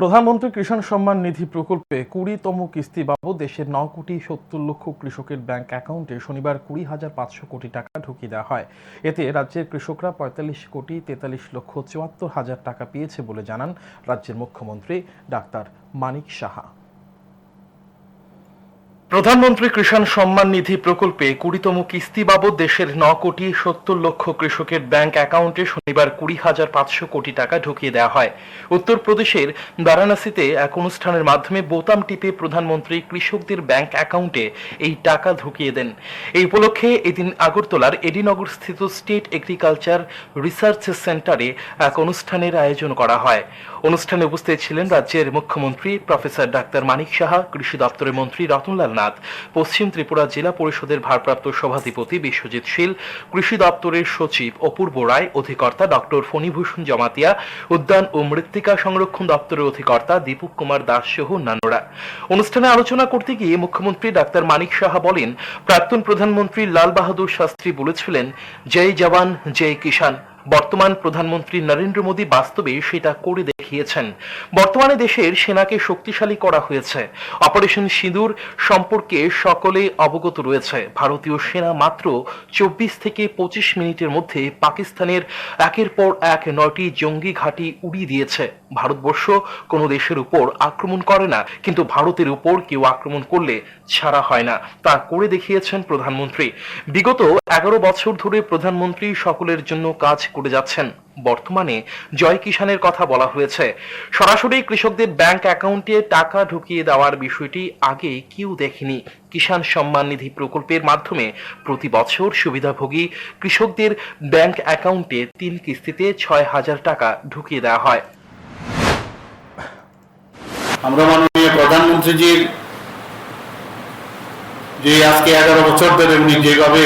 প্রধানমন্ত্রী কিষাণ সম্মান নিধি প্রকল্পে কুড়িতম কিস্তি বাবদ দেশের ন কোটি সত্তর লক্ষ কৃষকের ব্যাংক অ্যাকাউন্টে শনিবার কুড়ি হাজার পাঁচশো কোটি টাকা ঢুকিয়ে দেওয়া হয়। এতে রাজ্যের কৃষকরা পঁয়তাল্লিশ কোটি তেতাল্লিশ লক্ষ চুয়াত্তর হাজার টাকা পেয়েছে বলে জানান রাজ্যের মুখ্যমন্ত্রী ডাক্তার মানিক সাহা। প্রধানমন্ত্রী কিষাণ সম্মান নিধি প্রকল্পে কুড়িতম কিস্তি বাবদ দেশের ন কোটি সত্তর লক্ষ কৃষকের ব্যাংক অ্যাকাউন্টে শনিবার কুড়ি হাজার পাঁচশো কোটি টাকা ঢুকিয়ে দেওয়া হয়। উত্তরপ্রদেশের বারাণসীতে এক অনুষ্ঠানের মাধ্যমে বোতাম টিপে প্রধানমন্ত্রী কৃষকদের ব্যাংক অ্যাকাউন্টে এই টাকা ঢুকিয়ে দেন। এই উপলক্ষে এদিন আগরতলার এডিনগর স্থিত স্টেট এগ্রিকালচার রিসার্চ সেন্টারে এক অনুষ্ঠানের আয়োজন করা হয়। অনুষ্ঠানে উপস্থিত ছিলেন রাজ্যের মুখ্যমন্ত্রী প্রফেসর ডাক্তার মানিক সাহা, কৃষি দপ্তরের মন্ত্রী রতনলাল নাথ পশ্চিম ত্রিপুরা জেলা পরিষদের ভারপ্রাপ্ত সভাধিপতি বিশ্বজিৎ শীল, কৃষি দপ্তরের সচিব অপূর্ব রায়, অধিকর্তা ডক্টর ফণীভূষণ জমাতিয়া, উদ্যান ও মৃত্তিকা সংরক্ষণ দপ্তরের অধিকর্তা দীপক কুমার দাস সহ অন্যান্যরা। অনুষ্ঠানে আলোচনা করতে গিয়ে মুখ্যমন্ত্রী ডাক্তার মানিক সাহা বলেন, প্রাক্তন প্রধানমন্ত্রী লাল বাহাদুর শাস্ত্রী বলেছিলেন, জয় জওয়ান, জয় কিষাণ। বর্তমান প্রধানমন্ত্রী নরেন্দ্র মোদী বাস্তবে সেটা করে দেখিয়েছেন। বর্তমানে দেশের সেনাকে শক্তিশালী করা হয়েছে। অপারেশন সিঁদুর সম্পর্কে সকলে অবগত রয়েছে। ভারতীয় সেনা মাত্র চব্বিশ থেকে পঁচিশ মিনিটের মধ্যে পাকিস্তানের একের পর এক নয়টি জঙ্গি ঘাঁটি উড়িয়ে দিয়েছে। ভারতবর্ষ কোনো দেশের উপর আক্রমণ করে না, কিন্তু ভারতের উপর কেউ আক্রমণ করলে ছাড়া হয় না। তা করে দেখিয়েছেন প্রধানমন্ত্রী। বিগত এগারো বছর ধরে প্রধানমন্ত্রী সকলের জন্য কাজ করে যাচ্ছেন। বর্তমানে জয় কিষানের কথা বলা হয়েছে। সরাসরি কৃষকদের ব্যাংক অ্যাকাউন্টে টাকা ঢুকিয়ে দেওয়ার বিষয়টি আগে কেউ দেখেনি। কিষাণ সম্মান নিধি প্রকল্পের মাধ্যমে প্রতি বছর সুবিধাভোগী কৃষকদের ব্যাংক অ্যাকাউন্টে তিন কিস্তিতে ছয় হাজার টাকা ঢুকিয়ে দেওয়া হয়। আমরা মাননীয় প্রধানমন্ত্রীজির যে আজকে এগারো বছর ধরে উনি যেভাবে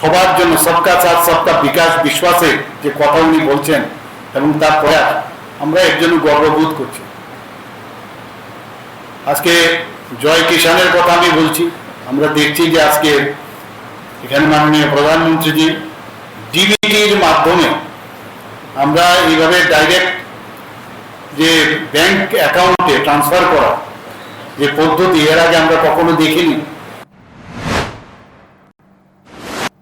সবার জন্য সবকা সাথ, সবকা বিকাশ, বিশ্বাসে যে কথা উনি বলছেন এবং তার প্রয়াস আমরা এর জন্য গর্ববোধ করছি। আজকে জয় কিষানের কথা আমি বলছি। আমরা দেখছি যে আজকে এখানে মাননীয় প্রধানমন্ত্রীজি ডিবিটির মাধ্যমে আমরা এইভাবে ডাইরেক্ট যে ব্যাংক অ্যাকাউন্টে ট্রান্সফার করা, যে পদ্ধতি, এর আগে আমরা কখনো দেখিনি।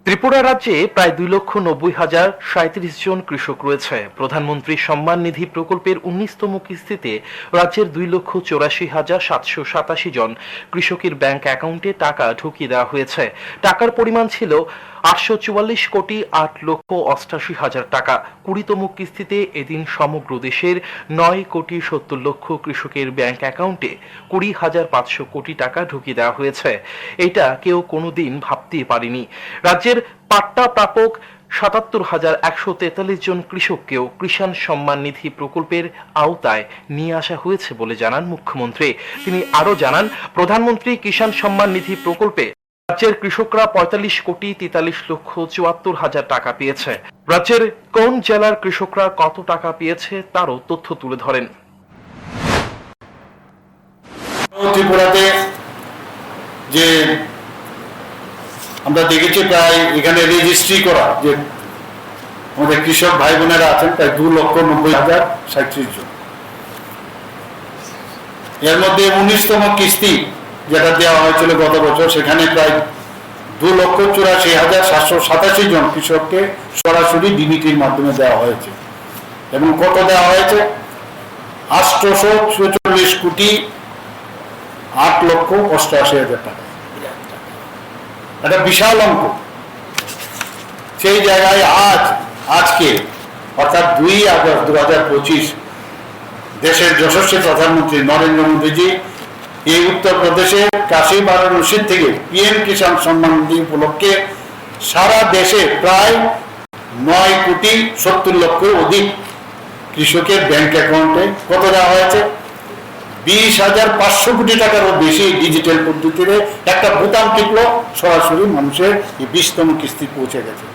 ত্রিপুরা রাজ্যে প্রায় দুই লক্ষ নব্বই হাজার সাঁত্রিশ জন কৃষক রয়েছে। প্রধানমন্ত্রী সম্মান নিধি প্রকল্পের উনিশতম কিস্তিতে রাজ্যের দুই লক্ষ চৌরাশি হাজার সাতশো সাতাশি জন কৃষকের ব্যাংক অ্যাকাউন্টে টাকা ঢুকিয়ে দেওয়া হয়েছে। টাকার পরিমাণ ছিল আটশো চুয়াল্লিশ কোটি আট লক্ষ অষ্টাশি হাজার টাকা। কুড়িতম কিস্তিতে এদিন সমগ্র দেশের নয় কোটি সত্তর লক্ষ কৃষকের ব্যাংক অ্যাকাউন্টে কুড়ি হাজার পাঁচশো কোটি টাকা ঢুকিয়ে দেওয়া হয়েছে। এটা কেউ কোনোদিন ভাবতেই পারেনি। রাজ্যের পাট্টা প্রাপক সাতাত্তর হাজার একশো তেতাল্লিশ জন কৃষককেও কিষাণ সম্মান নিধি প্রকল্পের আওতায় নিয়ে আসা হয়েছে বলে জানান মুখ্যমন্ত্রী। তিনি আরও জানান, প্রধানমন্ত্রী কিষাণ সম্মান নিধি প্রকল্পে রাজ্যের কৃষকরা পঁয়তাল্লিশ কোটি তেতাল্লিশ লক্ষ চুয়াত্তর হাজার টাকা পেয়েছে। রাজ্যের কোন জেলার কৃষকরা কত টাকা পেয়েছে তারও তথ্য তুলে ধরেন। ত্রিপুরাতে যে আমরা দেখেছি প্রায় এখানে রেজিস্ট্রি করা যে আমাদের কৃষক ভাই বোনেরা আছেন প্রায় দু লক্ষ নব্বই হাজার সাঁত্রিশ জন। এর মধ্যে উনিশতম কিস্তি যেটা দেওয়া হয়েছিল গত বছর, সেখানে প্রায় দু লক্ষ চুরাশি হাজার সাতশো সাতাশি জন কৃষককে সরাসরি ডিবিটির মাধ্যমে দেওয়া হয়েছে। এবং কত দেওয়া হয়েছে? আটশোশো চৌচল্লিশ কোটি আট লক্ষ অষ্টআশি হাজার টাকা। একটা বিশাল অঙ্ক। সেই জায়গায় আজ, আজকে, অর্থাৎ দুই আগস্ট দু হাজার পঁচিশ, দেশের যশস্বী প্রধানমন্ত্রী নরেন্দ্র মোদীজি এই উত্তরপ্রদেশে কাশী বারাণসীর থেকে পিএম কিষাণ সম্মান নিধি উপলক্ষে সারা দেশে প্রায় নয় কোটি সত্তর লক্ষের অধিক কৃষকের ব্যাংক অ্যাকাউন্টে কত দেওয়া হয়েছে? বিশ হাজার পাঁচশো কোটি টাকারও বেশি ডিজিটাল পদ্ধতিতে একটা বোতাম টিপলো, সরাসরি মানুষের বিশতম কিস্তি পৌঁছে গেছে।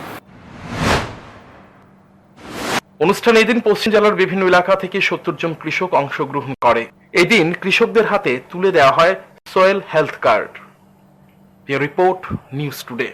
অনুষ্ঠানে এদিন পশ্চিম জেলার বিভিন্ন এলাকা থেকে সত্তর জন কৃষক অংশগ্রহণ করে। এদিন কৃষকদের হাতে তুলে দেওয়া হয় soil health card. Report news today.